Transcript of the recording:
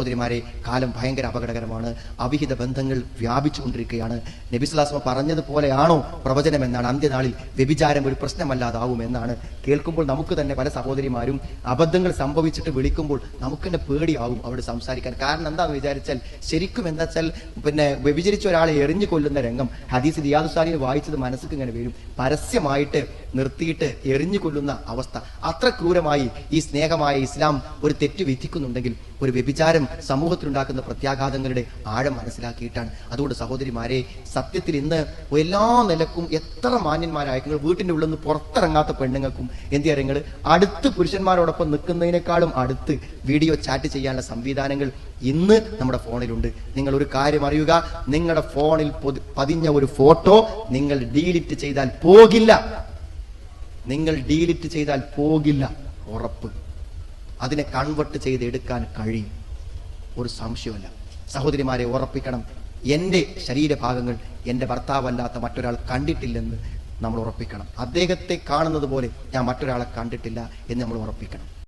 സഹോദരിമാരെ കാലം ഭയങ്കര അപകടകരമാണ്. അവിഹിത ബന്ധങ്ങൾ വ്യാപിച്ചുകൊണ്ടിരിക്കുകയാണ്. നബിസ്ലാസ്മ പറഞ്ഞതുപോലെയാണോ പ്രവചനം എന്നാണ് അന്ത്യനാളിൽ വ്യഭിചാരം ഒരു പ്രശ്നമല്ലാതാവും എന്നാണ്. കേൾക്കുമ്പോൾ നമുക്ക് തന്നെ പല സഹോദരിമാരും അബദ്ധങ്ങൾ സംഭവിച്ചിട്ട് വിളിക്കുമ്പോൾ നമുക്ക് തന്നെ പേടിയാവും അവിടെ സംസാരിക്കാൻ. കാരണം എന്താണെന്ന് വിചാരിച്ചാൽ ശരിക്കും എന്താ വെച്ചാൽ പിന്നെ വ്യഭിചരിച്ച ഒരാളെ എറിഞ്ഞു കൊല്ലുന്ന രംഗം ഹദീസ് റിയാദുസാലിന് വായിച്ചത് മനസ്സിക്ക് ഇങ്ങനെ വരും. പരസ്യമായിട്ട് നിർത്തിയിട്ട് എറിഞ്ഞു കൊല്ലുന്ന അവസ്ഥ. അത്ര ക്രൂരമായി ഈ സ്നേഹമായ ഇസ്ലാം ഒരു തെറ്റ് വിധിക്കുന്നുണ്ടെങ്കിൽ ഒരു വ്യഭിചാരം സമൂഹത്തിലുണ്ടാക്കുന്ന പ്രത്യാഘാതങ്ങളുടെ ആഴം മനസ്സിലാക്കിയിട്ടാണ്. അതുകൊണ്ട് സഹോദരിമാരെ സത്യത്തിൽ ഇന്ന് എല്ലാ നിലക്കും എത്ര മാന്യന്മാരായ നിങ്ങൾ വീട്ടിന്റെ ഉള്ളിൽ നിന്ന് പുറത്തിറങ്ങാത്ത പെണ്ണുങ്ങൾക്കും എന്ത് കാര്യങ്ങൾ അടുത്ത് പുരുഷന്മാരോടൊപ്പം നിൽക്കുന്നതിനേക്കാളും അടുത്ത് വീഡിയോ ചാറ്റ് ചെയ്യാനുള്ള സംവിധാനങ്ങൾ ഇന്ന് നമ്മുടെ ഫോണിലുണ്ട്. നിങ്ങൾ ഒരു കാര്യം അറിയുക നിങ്ങളുടെ ഫോണിൽ പതിഞ്ഞ ഒരു ഫോട്ടോ നിങ്ങൾ ഡീലിറ്റ് ചെയ്താൽ പോകില്ല. നിങ്ങൾ ഡീലിറ്റ് ചെയ്താൽ പോകില്ല ഉറപ്പ്. അതിനെ കൺവെർട്ട് ചെയ്ത് എടുക്കാൻ കഴിയും. ഒരു സംശയമല്ല. സഹോദരിമാരെ ഉറപ്പിക്കണം. എന്റെ ശരീരഭാഗങ്ങൾ എന്റെ ഭർത്താവല്ലാത്ത മറ്റൊരാൾ കണ്ടിട്ടില്ലെന്ന് നമ്മൾ ഉറപ്പിക്കണം. അദ്ദേഹത്തെ കാണുന്നത് പോലെ ഞാൻ മറ്റൊരാളെ കണ്ടിട്ടില്ല എന്ന് നമ്മൾ ഉറപ്പിക്കണം.